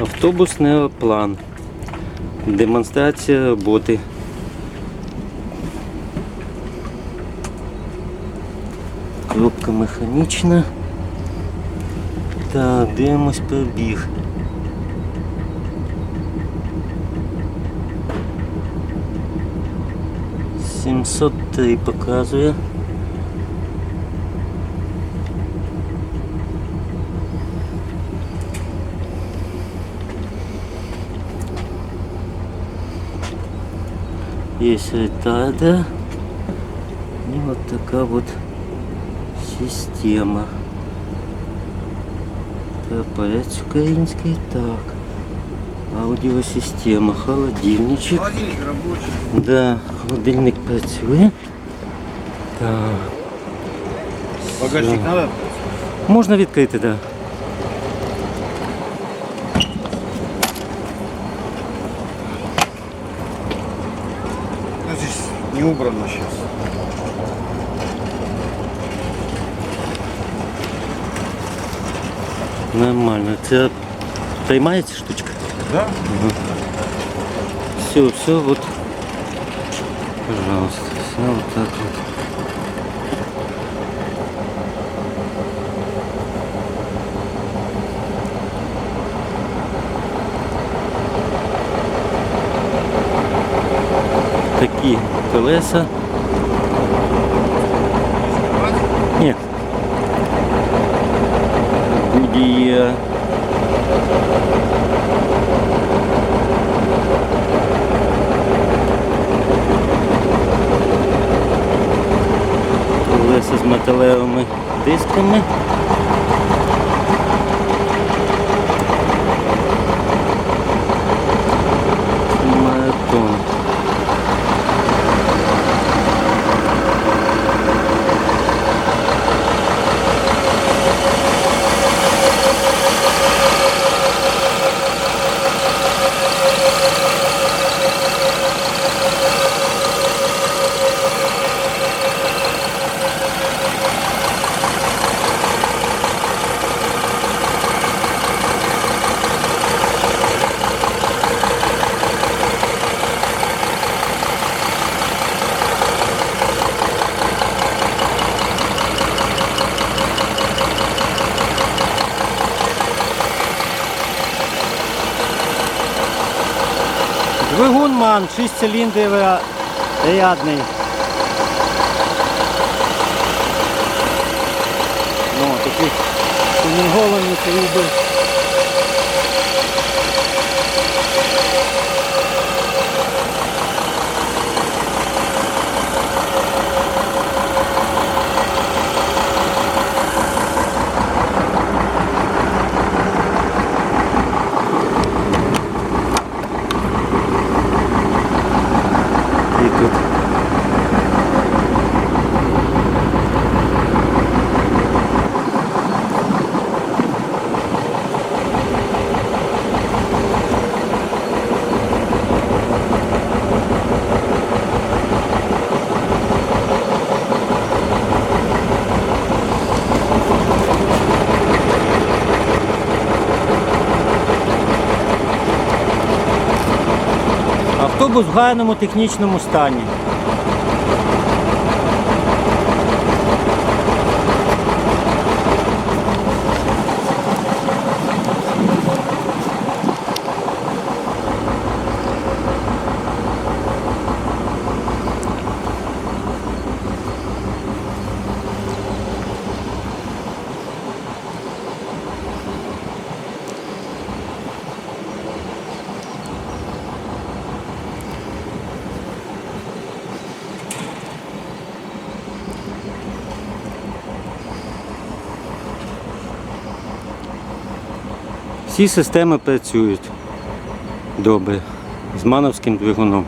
Автобусний план. Демонстрація роботи. Коробка механічна. Так, дивимось пробіг. Сімсот три показує. Есть ретардер. И вот такая вот система. Прапорець український. Так. Аудіосистема, холодильничек. Холодильник рабочий. Да, холодильник працює. Так. Багажник надо? Можна відкрити, так. Да. Не убрано сейчас. Нормально. Це приймається штучка? Да? Все, все, вот. Пожалуйста, все вот так вот. Такі колеса. Ні. Будія. Колеса з металевими дисками. Двигун ман, 6 циліндрів ря- рядний. Ну, такі тюнінговані Автобус в гарному технічному стані. Всі системи працюють добре з мановським двигуном.